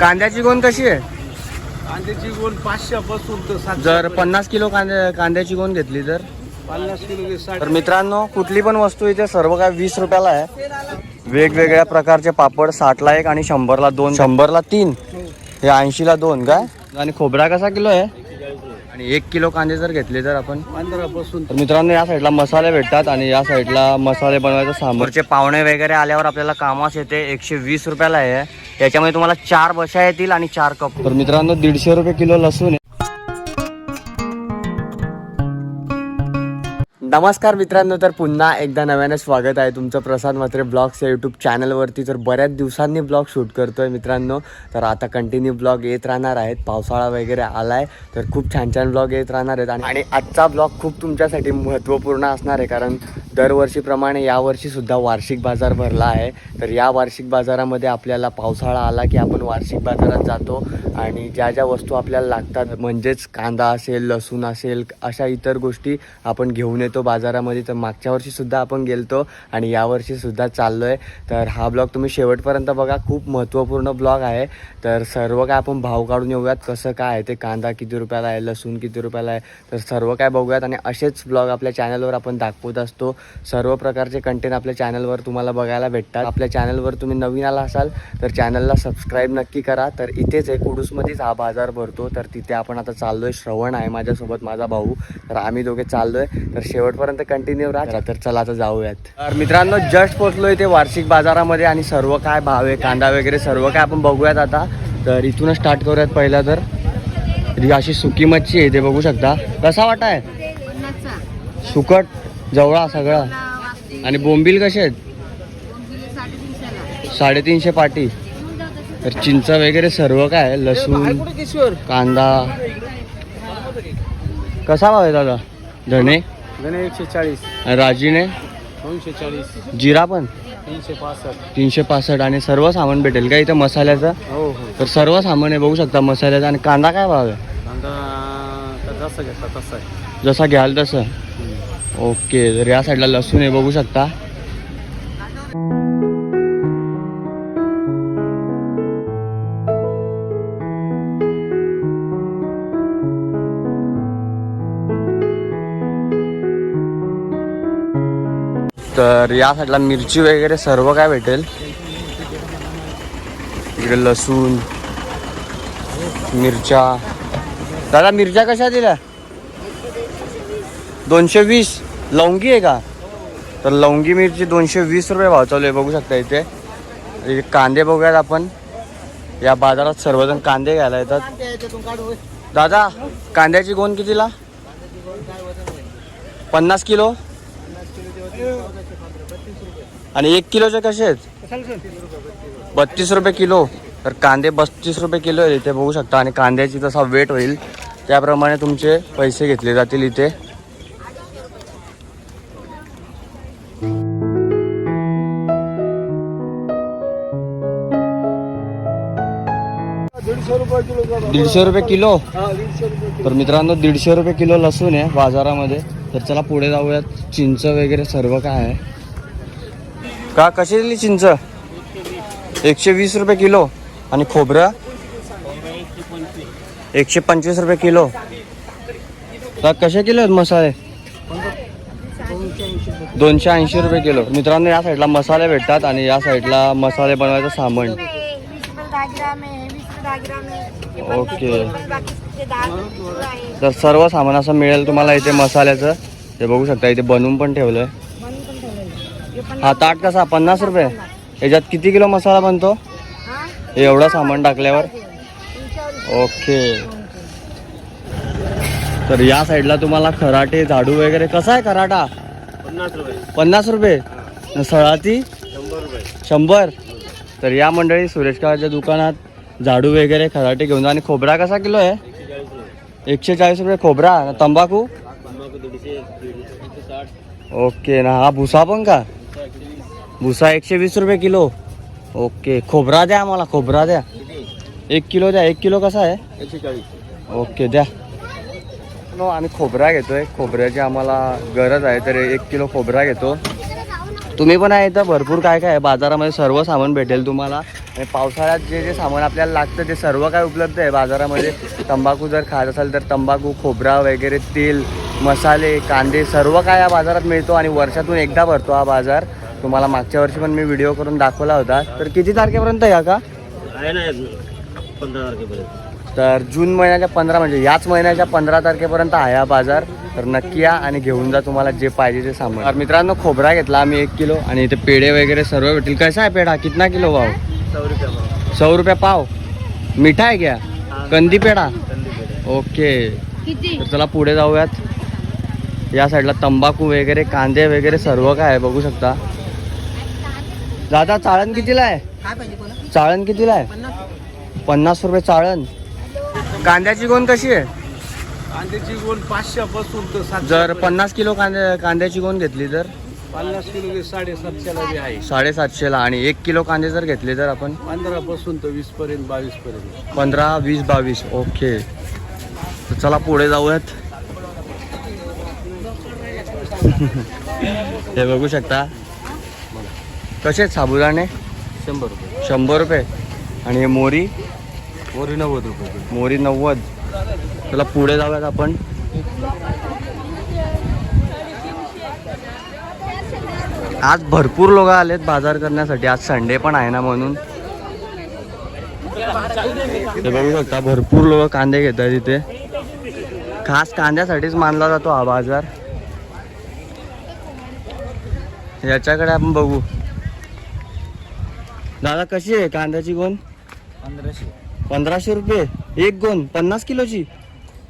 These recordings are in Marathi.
कांद्याची गोण कशी आहे? कांद्याची गोल पाचशे पासून तर सातशे जर पर्यंत. पन्नास किलो कांद्या कांद्याची गोण घेतली तर? पन्नास किलो ते साठ. तर मित्रांनो कुठली पण वस्तू इथे सर्व काय वीस रुपयाला आहे. वेगवेगळ्या प्रकारचे पापड साठला एक आणि शंभरला दोन. शंभरला तीन. हे ऐंशीला दोन काय? आणि खोबरा कसा किलो आहे? आणि एक किलो कांदे जर घेतले तर आपण पंधरा पासून तर मित्रांनो या साईडला मसाले भेटतात आणि या साईडला मसाले बनवायचं सामोरचे पाहुणे वगैरे आल्यावर आपल्याला कामास येते. एकशे वीस रुपयाला आहे. याच्यामध्ये तुम्हाला चार बशा येतील आणि चार कप. तर मित्रांनो दीडशे रुपये किलो लसूण नमस्कार मित्रांनो तर पुन्हा एकदा नव्यानं स्वागत आहे तुमचं प्रसाद मात्रे ब्लॉग्स या यूट्यूब चॅनलवरती. तर बऱ्याच दिवसांनी ब्लॉग शूट करतो आहे मित्रांनो. तर आता कंटिन्यू ब्लॉग येत राहणार आहेत. पावसाळा वगैरे आलाय तर खूप छान छान ब्लॉग येत राहणार आहेत. आणि- आणि आजचा ब्लॉग खूप तुमच्यासाठी महत्त्वपूर्ण असणार आहे. कारण दरवर्षीप्रमाणे यावर्षी सुद्धा वार्षिक बाजार भरला आहे. तर या वार्षिक बाजारामध्ये आपल्याला पावसाळा आला की आपण वार्षिक बाजारात जातो. आणि ज्या ज्या वस्तू आपल्याला लागतात म्हणजेच कांदा असेल लसूण असेल अशा इतर गोष्टी आपण घेऊन येतो. बाजारामध्ये तर मागच्या वर्षी सुद्धा आपण गेलतो आणि यावर्षी सुद्धा चाललो आहे तर हा ब्लॉग तुम्ही शेवटपर्यंत बघा. खूप महत्त्वपूर्ण ब्लॉग आहे. तर सर्व काय आपण भाव काढून येऊयात. कसं काय आहे ते कांदा किती रुपयाला आहे लसूण किती रुपयाला आहे तर सर्व काय बघूयात. आणि असेच ब्लॉग आपल्या चॅनलवर आपण दाखवत असतो. सर्व प्रकारचे कंटेंट आपल्या चॅनलवर तुम्हाला बघायला भेटतात. आपल्या चॅनलवर तुम्ही नवीन आला असाल तर चॅनलला सबस्क्राईब नक्की करा. तर इथेच आहे कुडूसमध्येच हा बाजार भरतो. तर तिथे आपण आता चाललो आहे श्रवण आहे माझ्यासोबत माझा भाऊ. तर आम्ही दोघे चाललो आहे तर शेवटपर्यंत कंटिन्यू राहा. तर चला आता जाऊयात. तर मित्रांनो जस्ट पोचलो इथे वार्षिक बाजारामध्ये आणि सर्व काय भाव आहे कांदा वगैरे सर्व काय आपण बघूयात आता. तर इथूनच स्टार्ट करूयात पहिला तर. ही अशी सुकी मच्छी आहे ते बघू शकता. कसा वाटा आहे? सुकट जवळा सगळा. आणि बोंबील कसे आहेत? साडेतीनशे पाटी. तर चिंच वगैरे सर्व काय लसूण किशोर कांदा. कसा भाव आहे दादा? धणे गणे एकशे चाळीस राजीने? दोनशे चाळीस जिरा पण? तीनशे पासष्ट तीनशे पासष्ट आणि सर्व सामान भेटेल का इथं मसाल्याचं? हो हो. तर सर्व सामान आहे बघू शकता मसाल्याचं. आणि कांदा काय भाव आहे? कांदा तर जसं घेतला तसं आहे. जसा घ्याल तसं. ओके तर या साईडला लसूण आहे बघू शकता. तर या साईडला मिरची वगैरे सर्व काय भेटेल? इकडे लसूण मिरच्या. दादा मिरच्या कशा दिल्या? दोनशे वीस. लवंगी आहे का? तर लवंगी मिरची दोनशे वीस रुपये भाव चालू आहे. बघू शकता इथे. इथे कांदे बघूयात आपण. या बाजारात सर्वजण कांदे घ्यायला येतात. दादा कांद्याची गोण कितीला? पन्नास किलो? आणि एक किलोचे कसे आहेत? बत्तीस रुपये किलो. तर कांदे बत्तीस रुपये किलो आहे इथे बघू शकता. आणि कांद्याची जसा वेट होईल. त्याप्रमाणे तुमचे पैसे घेतले जातील इथे. दीडशे रुपये किलो. तर मित्रांनो दीडशे रुपये किलो लसूण आहे बाजारामध्ये. तर चला पुढे जाऊयात. चिंच वगैरे सर्व काय आहे. का? कशी दिली चिंच? एकशे वीस रुपये किलो. आणि खोबरं? एकशे पंचवीस रुपये किलो. का कसे किलो आहेत मसाले? दोनशे ऐंशी रुपये किलो. मित्रांनो या साईडला मसाले भेटतात आणि या साईडला मसाले बनवायचं सामान. ओके. तर सर्व सामान असं मिळेल तुम्हाला इथे मसाल्याचं. ते बघू शकता इथे बनवून पण ठेवलं आहे हे ताट कसा पन्नास रुपये. याच्यात किती किलो मसाला बनतो? एवढं सामान टाकल्यावर? ओके. तर या साईडला तुम्हाला खराटे झाडू वगैरे. कसा आहे खराटा? पन्नास रुपये. सळाती? शंभर तर या मंडळी सुरेश काळाच्या दुकानात झाडू वगैरे खराटे घेऊन जा. आणि खोबरा कसा किलो आहे? एकशे चाळीस रुपये खोबरा. तंबाखू? ओके. ना हा भुसा पण का? भुसा एकशे वीस रुपये किलो. ओके खोबरा द्या आम्हाला खोबरा द्या. एक किलो द्या एक किलो कसा आहे? एकशे चाळीस ओके द्या. नो आम्ही खोबरा घेतोय. खोबऱ्याची आम्हाला गरज आहे तर एक किलो खोबरा घेतो. तुम्ही पण आहे इथं भरपूर काय काय आहे. बाजारामध्ये सर्व सामान भेटेल तुम्हाला. आणि पावसाळ्यात जे जे सामान आपल्याला लागतं ते सर्व काय उपलब्ध आहे. बाजारामध्ये तंबाखू जर खात असाल तर तंबाखू खोबरा वगैरे तेल मसाले कांदे सर्व काय या बाजारात मिळतो आणि वर्षातून एकदा भरतो हा बाजार. तुम्हाला मागच्या वर्षी पण मी व्हिडिओ करून दाखवला होता. तर किती तारखेपर्यंत या का? आहे ना अजून पंधरा तारखेपर्यंत. तर जून महिन्याच्या पंधरा म्हणजे याच महिन्याच्या पंधरा तारखेपर्यंत आहे हा बाजार. तर नक्की या आणि घेऊन जा तुम्हाला जे पाहिजे ते सामान. तर मित्रांनो खोबरा घेतला आम्ही एक किलो आणि इथे पेढे वगैरे सर्व भेटेल कसा आहे पेढा? कितना किलो भाव? सौ रुपया भाव. सौ रुपये पाव? मिठा आहे क्या? कंदी पेढा? ओके. तर चला पुढे जाऊयात. या साईडला तंबाखू वगैरे कांदे वगैरे सर्व काय आहे बघू शकता. दादा चाळण कितीला आहे? चाळण कितीला आहे? पन्नास रुपये. चाळण. कांद्याची गोण कशी आहे? कांद्याची गोल पाचशे पासून जर पन्नास किलो कांदे कांद्याची गोण घेतली तर? पन्नास किलो साडेसातशेला आहे. साडेसातशेला. आणि एक किलो कांदे जर घेतले तर आपण? पंधरा पासून तर वीस पर्यंत बावीस पर्यंत. पंधरा वीस बावीस. ओके. तर चला पुढे जाऊयात. हे बघू शकता. कसे आहेत साबुदाणे? शंभर रुपये. शंभर रुपये. आणि हे मोरी? मोरी नव्वद रुपये मोरी नव्वद. चला पुढे जाऊयात आपण. आज भरपूर लोक आलेत बाजार करण्यासाठी. आज संडे पण आहे ना म्हणून. ते बघू शकता भरपूर लोक कांदे घेत आहेत इथे. खास कांद्यासाठीच मानला जातो हा बाजार. याच्याकडे आपण बघू. दादा कशी आहे कांद्याची गोण? पंधराशे. पंधराशे रुपये. एक गोण पन्नास किलोची?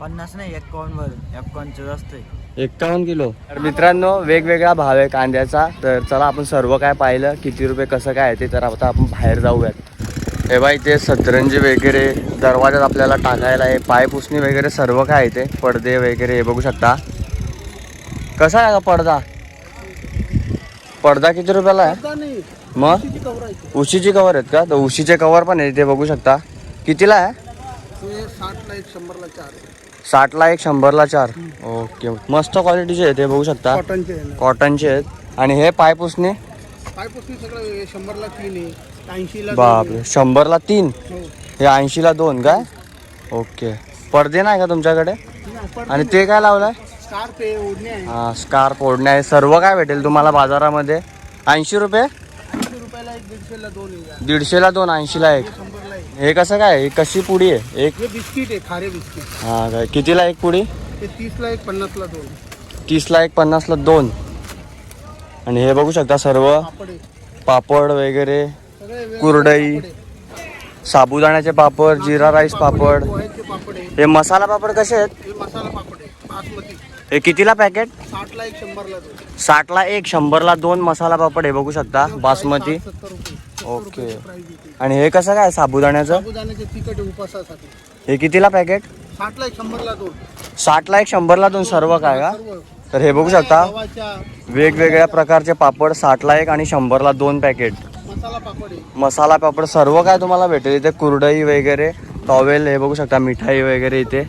पन्नास नाही एकावन्न वर एकावन्नचं जास्त आहे. एक्कावन्न किलो. तर मित्रांनो वेगवेगळा भाव आहे कांद्याचा. तर चला आपण सर्व काय पाहिलं किती रुपये कसं काय आहे ते तर आता आपण बाहेर जाऊयात. हे बाई ते सतरंजी वगैरे दरवाजात आपल्याला टाकायला आहे. पाय पुसणी वगैरे सर्व काय आहे ते पडदे वगैरे हे बघू शकता. कसा आहे का पडदा? पडदा किती रुपयाला आहे? मग? उशीची कवर आहेत का? तर उशीचे कवर पण आहे ते बघू शकता. कितीला आहे? साठला एक शंभरला चार साठला एक शंभरला चार. ओके. मस्त क्वालिटीचे आहे ते बघू शकता. कॉटनचे कॉटनचे आहेत. आणि हे पाय पुसणे? पायपुसणी सगळं शंभरला तीन आहे. ऐंशीला बापरे. शंभरला तीन? हे. ऐंशीला दोन काय? ओके. पडदे नाही का तुमच्याकडे? आणि ते काय लावलंय? स्कार्फ आहे ओढणे आहे. हा स्कार्फ ओढणे आहे. सर्व काय भेटेल तुम्हाला बाजारामध्ये? ऐंशी रुपये? ऐंशी रुपयाला एक दीडशेला दोन आहे दीडशेला दोन ऐंशीला एक. शंभरला एक. हे कसं काय? ही कशी पुडी आहे? एक हे बिस्किट आहे खारे बिस्किट. हा काय? कितीला एक पुडी? ते तीसला एक पन्नासला दोन. तीसला एक पन्नासला दोन. आणि हे बघू शकता सर्व पापड आहे. पापड वगैरे सगळे वेगवेगळे कुरडई पापड आहे. साबुदाण्याचे पापड जिरा राईस पापड. पोह्याचे पापड आहे. हे मसाला पापड कसे आहेत? हे मसाला हे कितीला पॅकेट साठला एक शंभरला दोन. साठला एक शंभरला दोन मसाला पापड हे बघू शकता बासमती. सत्तर रुपये. ओके. आणि हे कसं काय साबुदाण्याचं? साबुदाण्याचे तिखट आहे उपासासाठी हे कितीला पॅकेट साठला एक शंभरला दोन. साठला एक शंभरला दोन सर्व काय का? सर्व. तर हे बघू शकता गव्हाच्या वेगवेगळ्या प्रकारचे पापड साठला एक आणि शंभरला दोन पॅकेट मसाला पापड आहे. मसाला पापड सर्व काय तुम्हाला भेटेल इथे? कुरडई वगैरे टॉवेल हे बघू शकता मिठाई वगैरे इथे.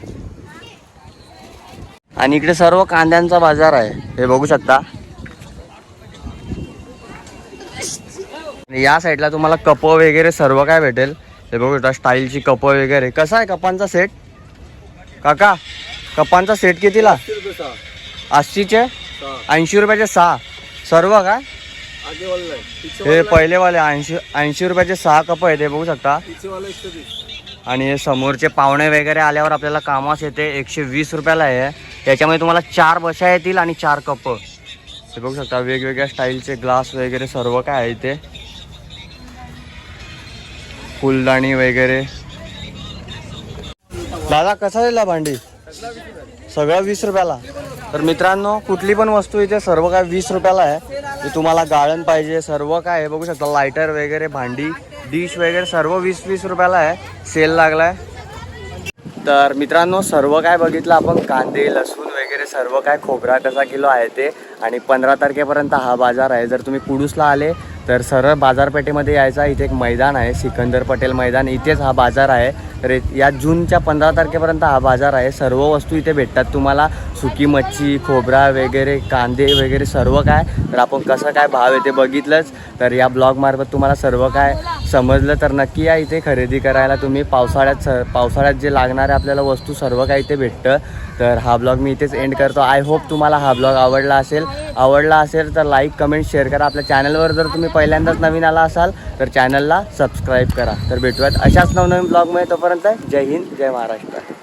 आणि इकडे सर्व कांद्यांचा बाजार आहे. हे बघू शकता. या साईडला तुम्हाला कप वगैरे सर्व काय भेटेल. हे बघू शकता स्टाईलची कप वगैरे. कसा आहे कपांचा सेट? काका कपांचा सेट कितीला? अस्सीचे? ऐंशी रुपयाचे सहा. सर्व काय हे पहिलेवाले ऐंशी ऐंशी रुपयाचे सहा कप आहेत हे बघू शकता. आणि हे समोरचे पाहुणे वगैरे आल्यावर आपल्याला कामास येते एकशे वीस रुपयाला आहे. याच्यामध्ये तुम्हाला चार बशा येतील आणि चार कप. हे बघू शकता वेगवेगळ्या स्टाईलचे ग्लास वगैरे सर्व काय आहे इथे. फुलदाणी वगैरे. दादा कसा दिला भांडी? सगळं वीस रुपयाला. तर मित्रांनो कुठली पण वस्तू इथे सर्व काय वीस रुपयाला आहे. ते तुम्हाला गाळण पाहिजे सर्व काय आहे. बघू शकता लायटर वगैरे भांडी डिश वगैरे सर्व वीस वीस रुपयाला आहे. सेल लागलाय. तर मित्रांनो सर्व काय बघितलं? आपण कांदे लसूण वगैरे सर्व काय खोबरा कसा किलो आहे ते. आणि पंधरा तारखेपर्यंत हा बाजार आहे. जर तुम्ही कुडूसला आले तर सरळ बाजारपेठेमध्ये यायचा. इथे एक मैदान आहे सिकंदर पटेल मैदान. इथेच हा बाजार आहे. तर या जूनच्या पंधरा तारखेपर्यंत हा बाजार आहे. सर्व वस्तू इथे भेटतात तुम्हाला. सुकी मच्छी खोबरा वगैरे कांदे वगैरे सर्व काय? तर आपण कसं काय भाव येते बघितलंच. तर या ब्लॉगमार्फत तुम्हाला सर्व काय समजलं तर नक्की या इथे खरेदी करायला तुम्ही. पावसाळ्यात स पावसाळ्यात जे लागणारे आपल्याला वस्तू सर्व काय इथे भेटतं. तर हा ब्लॉग मी इथेच एंड करतो. आय होप तुम्हाला हा ब्लॉग आवडला असेल. आवडला असेल तर लाईक कमेंट शेअर करा. आपल्या चॅनलवर जर तुम्ही पहिल्यांदाच नवीन आला असाल तर चॅनलला सबस्क्राईब करा. तर भेटूयात अशाच नवनवीन ब्लॉगमध्ये. तोपर्यंत जय हिंद जय महाराष्ट्र.